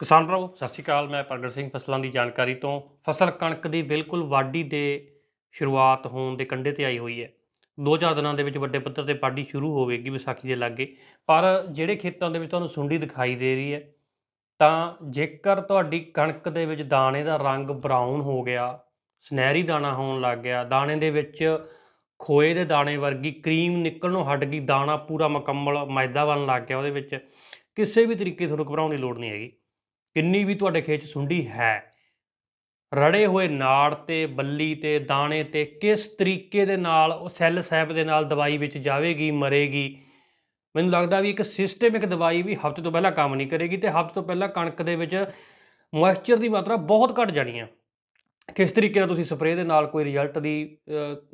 ਕਿਸਾਨ ਭਰਾਵੋ, ਸਤਿ ਸ਼੍ਰੀ ਅਕਾਲ। ਮੈਂ ਪ੍ਰਗਟ ਸਿੰਘ ਫਸਲਾਂ ਦੀ ਜਾਣਕਾਰੀ ਤੋਂ। ਫਸਲ ਕਣਕ ਦੀ ਬਿਲਕੁਲ ਵਾਢੀ ਦੇ ਸ਼ੁਰੂਆਤ ਹੋਣ ਦੇ ਕੰਢੇ ਤੇ ਆਈ ਹੋਈ ਹੈ। ਦੋ ਚਾਰ ਦਿਨਾਂ ਦੇ ਵਿੱਚ ਵੱਡੇ ਪੱਧਰ ਤੇ ਵਾਢੀ ਸ਼ੁਰੂ ਹੋਵੇਗੀ ਵਿਸਾਖੀ ਦੇ ਲਾਗੇ। ਪਰ ਜਿਹੜੇ ਖੇਤਾਂ ਦੇ ਵਿੱਚ ਤੁਹਾਨੂੰ ਸੁੰਡੀ ਦਿਖਾਈ ਦੇ ਰਹੀ ਹੈ, ਤਾਂ ਜੇਕਰ ਤੁਹਾਡੀ ਕਣਕ ਦੇ ਵਿੱਚ ਦਾਣੇ ਦਾ ਰੰਗ ਬਰਾਊਨ ਹੋ ਗਿਆ, ਸੁਨਹਿਰੀ ਦਾਣਾ ਹੋਣ ਲੱਗ ਗਿਆ, ਦਾਣੇ ਦੇ ਵਿੱਚ ਖੋਏ ਦੇ ਦਾਣੇ ਵਰਗੀ ਕਰੀਮ ਨਿਕਲਣੋਂ ਹਟ ਗਈ, ਦਾਣਾ ਪੂਰਾ ਮੁਕੰਮਲ, ਮੈਦਾ ਬਣ ਲੱਗ ਗਿਆ ਉਹਦੇ ਵਿੱਚ, ਕਿਸੇ ਵੀ ਤਰੀਕੇ ਤੁਹਾਨੂੰ ਘਬਰਾਉਣ ਦੀ ਲੋੜ ਨਹੀਂ ਹੈਗੀ। ਕਿੰਨੀ ਵੀ ਤੁਹਾਡੇ ਖੇਤ 'ਚ ਸੁੰਡੀ ਹੈ, ਰੜੇ ਹੋਏ ਨਾੜ ਤੇ, ਬੱਲੀ ਤੇ, ਦਾਣੇ ਤੇ, ਕਿਸ ਤਰੀਕੇ ਦੇ ਨਾਲ ਉਹ ਸੈੱਲ ਸੈਪ ਦੇ ਨਾਲ ਦਵਾਈ ਵਿੱਚ ਜਾਵੇਗੀ, ਮਰੇਗੀ? ਮੈਨੂੰ ਲੱਗਦਾ ਵੀ ਇੱਕ ਸਿਸਟਮਿਕ ਦਵਾਈ ਵੀ ਹਫ਼ਤੇ ਤੋਂ ਪਹਿਲਾਂ ਕੰਮ ਨਹੀਂ ਕਰੇਗੀ ਤੇ ਹਫ਼ਤੇ ਤੋਂ ਪਹਿਲਾਂ ਕਣਕ ਦੇ ਵਿੱਚ ਮੋਇਸਚਰ ਦੀ ਮਾਤਰਾ ਬਹੁਤ ਘਟ ਜਾਣੀ ਆ। ਕਿਸ ਤਰੀਕੇ ਨਾਲ ਤੁਸੀਂ ਸਪਰੇਅ ਦੇ ਨਾਲ ਕੋਈ ਰਿਜ਼ਲਟ ਦੀ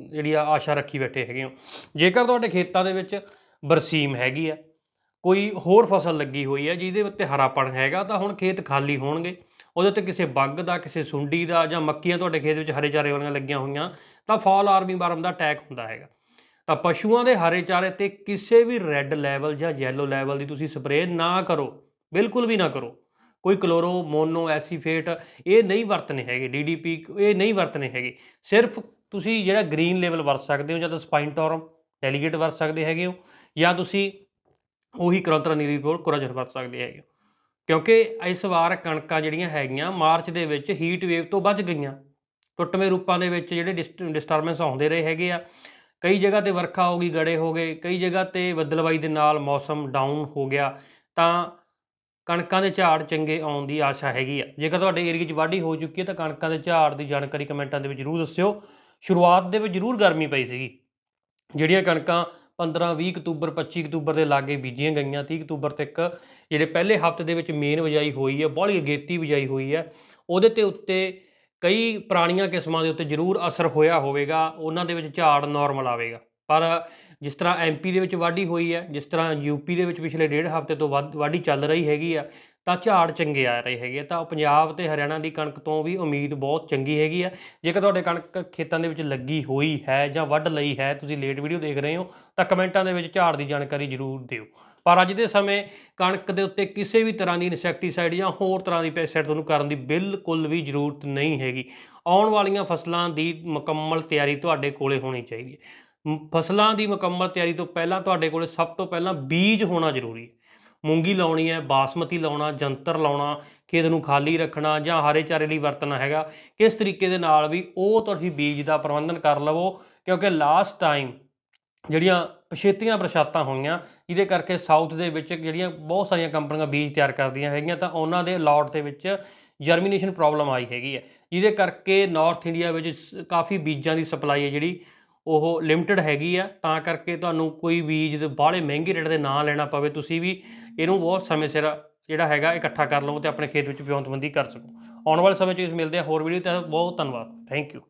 ਜਿਹੜੀ ਆ ਆਸ਼ਾ ਰੱਖੀ ਬੈਠੇ ਹੈਗੇ ਹੋ? ਜੇਕਰ ਤੁਹਾਡੇ ਖੇਤਾਂ ਦੇ ਵਿੱਚ ਬਰਸੀਮ ਹੈਗੀ ਆ ਕੋਈ ਹੋਰ ਫਸਲ ਲੱਗੀ ਹੋਈ ਹੈ ਜਿਹਦੇ ਉੱਤੇ ਹਰਾਪਣ ਹੈਗਾ, ਤਾਂ ਹੁਣ ਖੇਤ ਖਾਲੀ ਹੋਣਗੇ। ਉਹਦੇ ਉੱਤੇ ਕਿਸੇ ਬੱਗ ਦਾ, ਕਿਸੇ ਸੁੰਡੀ ਦਾ ਜਾਂ ਮੱਕੀਆਂ ਤੁਹਾਡੇ ਖੇਤ ਵਿੱਚ ਹਰੇ ਚਾਰੇ ਵਾਲੀਆਂ ਲੱਗੀਆਂ ਹੋਈਆਂ, ਤਾਂ ਫਾਲ ਆਰਮੀ ਵਰਮ ਦਾ ਅਟੈਕ ਹੁੰਦਾ ਹੈਗਾ। ਤਾਂ ਪਸ਼ੂਆਂ ਦੇ ਹਰੇ ਚਾਰੇ ਤੇ ਕਿਸੇ ਵੀ ਰੈੱਡ ਲੈਵਲ ਜਾਂ ਯੈਲੋ ਲੈਵਲ ਦੀ ਤੁਸੀਂ ਸਪਰੇਅ ਨਾ ਕਰੋ। ਬਿਲਕੁਲ ਵੀ ਨਾ ਕਰੋ। ਕੋਈ ਕਲੋਰੋ, ਮੋਨੋ, ਐਸੀਫੇਟ, ਇਹ ਨਹੀਂ ਵਰਤਨੇ ਹੈਗੇ। ਡੀਡੀਪੀ ਇਹ ਨਹੀਂ ਵਰਤਨੇ ਹੈਗੇ। ਸਿਰਫ ਤੁਸੀਂ ਜਿਹੜਾ ਗ੍ਰੀਨ ਲੈਵਲ ਵਰਤ ਸਕਦੇ ਹੋ ਜਾਂ ਤਾਂ ਸਪਾਈਨਟੋਰਮ ਡੈਲੀਗੇਟ ਵਰਤ ਸਕਦੇ ਹੈਗੇ ਹੋ। ਜਾਂ ਤੁਸੀਂ ਉਹੀ ਕਰੰਤਰਾ ਨੀਲੀ ਰਿਪੋਰਟ ਕੋਰਾਜਨ ਵਰਤ ਸਕਦੇ ਹੈਗੇ। ਕਿਉਂਕਿ ਇਸ ਵਾਰ ਕਣਕਾਂ ਜਿਹੜੀਆਂ ਹੈਗੀਆਂ, ਮਾਰਚ ਦੇ ਵਿੱਚ ਹੀਟ ਵੇਵ ਤੋਂ ਬਚ ਗਈਆਂ। ਟੁੱਟਵੇਂ ਰੂਪਾਂ ਦੇ ਵਿੱਚ ਜਿਹੜੇ ਡਿਸਟਰਬੈਂਸ ਆਉਂਦੇ ਰਹੇ ਹੈਗੇ ਆ। ਕਈ ਜਗ੍ਹਾ ਤੇ ਵਰਖਾ ਹੋ ਗਈ, ਗੜੇ ਹੋ ਗਏ। ਕਈ ਜਗ੍ਹਾ ਤੇ ਬੱਦਲਬਾਈ ਦੇ ਨਾਲ ਮੌਸਮ ਡਾਊਨ ਹੋ ਗਿਆ। ਤਾਂ ਕਣਕਾਂ ਦੇ ਝਾੜ ਚੰਗੇ ਆਉਣ ਦੀ ਆਸ਼ਾ ਹੈਗੀ ਆ। ਜੇਕਰ ਤੁਹਾਡੇ ਏਰੀਆ 'ਚ ਵਾਢੀ ਹੋ ਚੁੱਕੀ ਹੈ ਤਾਂ ਕਣਕਾਂ ਦੇ ਝਾੜ ਦੀ ਜਾਣਕਾਰੀ ਕਮੈਂਟਾਂ ਦੇ ਵਿੱਚ ਜਰੂਰ ਦੱਸਿਓ। ਸ਼ੁਰੂਆਤ ਦੇ ਵਿੱਚ ਜਰੂਰ ਗਰਮੀ ਪਈ ਸੀਗੀ। ਜਿਹੜੀਆਂ ਕਣਕਾਂ 15 20 ਅਕਤੂਬਰ 25 ਅਕਤੂਬਰ ਦੇ ਲਾਗੇ ਬੀਜੀਆਂ ਗਈਆਂ 30 ਅਕਤੂਬਰ ਤੱਕ ਜਿਹੜੇ ਪਹਿਲੇ ਹਫ਼ਤੇ ਦੇ ਵਿੱਚ ਮੇਨ ਬਿਜਾਈ ਹੋਈ ਹੈ ਬਾਹਲੀ ਅਗੇਤੀ ਬਿਜਾਈ ਹੋਈ ਹੈ, ਉਹਦੇ ਤੇ ਉੱਤੇ ਕਈ ਪੁਰਾਣੀਆਂ ਕਿਸਮਾਂ ਦੇ ਉੱਤੇ ਜ਼ਰੂਰ ਅਸਰ ਹੋਇਆ ਹੋਵੇਗਾ, ਉਹਨਾਂ ਦੇ ਵਿੱਚ ਝਾੜ ਨਾਰਮਲ ਆਵੇਗਾ, ਪਰ ਜਿਸ ਤਰ੍ਹਾਂ ਐਮਪੀ ਦੇ ਵਿੱਚ ਵਾਢੀ ਹੋਈ ਹੈ, ਜਿਸ ਤਰ੍ਹਾਂ ਯੂਪੀ ਦੇ ਵਿੱਚ ਪਿਛਲੇ ਡੇਢ ਹਫ਼ਤੇ ਤੋਂ ਵੱਧ, ਵਾਢੀ ਚੱਲ ਰਹੀ ਹੈਗੀ ਆ ਤਾਂ ਝਾੜ ਚੰਗੇ ਆ ਰਹੇ ਹੈਗੇ ਆ। ਤਾਂ ਪੰਜਾਬ ਤੇ ਹਰਿਆਣਾ ਦੀ ਕਣਕ ਤੋਂ ਵੀ ਉਮੀਦ ਬਹੁਤ ਚੰਗੀ ਹੈਗੀ ਆ। ਜੇਕਰ ਤੁਹਾਡੇ ਕਣਕ ਖੇਤਾਂ ਦੇ ਵਿੱਚ ਲੱਗੀ ਹੋਈ ਹੈ ਜਾਂ ਵੱਢ ਲਈ ਹੈ, ਤੁਸੀਂ ਲੇਟ ਵੀਡੀਓ ਦੇਖ ਰਹੇ ਹੋ, ਤਾਂ ਕਮੈਂਟਾਂ ਦੇ ਵਿੱਚ ਝਾੜ ਦੀ ਜਾਣਕਾਰੀ ਜ਼ਰੂਰ ਦਿਓ। ਪਰ ਅੱਜ ਦੇ ਸਮੇਂ ਕਣਕ ਦੇ ਉੱਤੇ ਕਿਸੇ ਵੀ ਤਰ੍ਹਾਂ ਦੀ ਇਨਸੈਕਟੀਸਾਈਡ ਜਾਂ ਹੋਰ ਤਰ੍ਹਾਂ ਦੀ ਪੈਸਟਸਾਈਡ ਤੁਹਾਨੂੰ ਕਰਨ ਦੀ ਬਿਲਕੁਲ ਵੀ ਜ਼ਰੂਰਤ ਨਹੀਂ ਹੈਗੀ। ਆਉਣ ਵਾਲੀਆਂ ਫਸਲਾਂ ਦੀ ਮੁਕੰਮਲ ਤਿਆਰੀ ਤੁਹਾਡੇ ਕੋਲੇ ਹੋਣੀ ਚਾਹੀਦੀ ਹੈ। ਫਸਲਾਂ ਦੀ ਮੁਕੰਮਲ ਤਿਆਰੀ ਤੋਂ ਪਹਿਲਾਂ ਤੁਹਾਡੇ ਕੋਲੇ ਸਭ ਤੋਂ ਪਹਿਲਾਂ ਬੀਜ ਹੋਣਾ ਜ਼ਰੂਰੀ ਹੈ। ਮੂੰਗੀ ਲਾਉਣੀ ਹੈ, ਬਾਸਮਤੀ ਲਾਉਣਾ, ਜੰਤਰ ਲਾਉਣਾ, ਖੇਤ ਨੂੰ ਖਾਲੀ ਰੱਖਣਾ ਜਾਂ ਹਰੇ ਚਾਰੇ ਲਈ ਵਰਤਣਾ ਹੈਗਾ। ਕਿਸ ਤਰੀਕੇ ਦੇ ਨਾਲ ਵੀ ਉਹ ਤੁਸੀਂ ਬੀਜ ਦਾ ਪ੍ਰਬੰਧਨ ਕਰ ਲਵੋ, ਕਿਉਂਕਿ ਲਾਸਟ ਟਾਈਮ ਜਿਹੜੀਆਂ ਪਛੇਤੀਆਂ ਬਰਸਾਤਾਂ ਹੋਈਆਂ, ਜਿਹਦੇ ਕਰਕੇ ਸਾਊਥ ਦੇ ਵਿੱਚ ਜਿਹੜੀਆਂ ਬਹੁਤ ਸਾਰੀਆਂ ਕੰਪਨੀਆਂ ਬੀਜ ਤਿਆਰ ਕਰਦੀਆਂ ਹੈਗੀਆਂ, ਤਾਂ ਉਹਨਾਂ ਦੇ ਅਲਾਟ ਦੇ ਵਿੱਚ ਜਰਮੀਨੇਸ਼ਨ ਪ੍ਰੋਬਲਮ ਆਈ ਹੈਗੀ ਹੈ। ਜਿਹਦੇ ਕਰਕੇ ਨਾਰਥ ਇੰਡੀਆ ਵਿੱਚ ਸ- ਕਾਫੀ ਬੀਜਾਂ ਦੀ ਸਪਲਾਈ ਹੈ ਜਿਹੜੀ ਉਹ ਲਿਮਟਿਡ ਹੈਗੀ ਆ, ਤਾਂ ਕਰਕੇ ਤੁਹਾਨੂੰ ਕੋਈ ਬੀਜ ਦੇ ਬਾਹਲੇ ਮਹਿੰਗੇ ਰੇਟ ਦੇ ਨਾ ਲੈਣਾ ਪਵੇ, ਤੁਸੀਂ ਵੀ ਇਹਨੂੰ ਬਹੁਤ ਸਮੇਂ ਸਿਰ ਜਿਹੜਾ ਹੈਗਾ ਇਕੱਠਾ ਕਰ ਲਓ ਤੇ ਆਪਣੇ ਖੇਤ ਵਿੱਚ ਵਿਉਂਤਬੰਦੀ ਕਰ ਸਕੋ। ਆਉਣ ਵਾਲੇ ਸਮੇਂ 'ਚ ਇਸ ਮਿਲਦੇ ਆ, ਹੋਰ ਵੀਡੀਓ ਤੇ, ਬਹੁਤ ਧੰਨਵਾਦ ਥੈਂਕ ਯੂ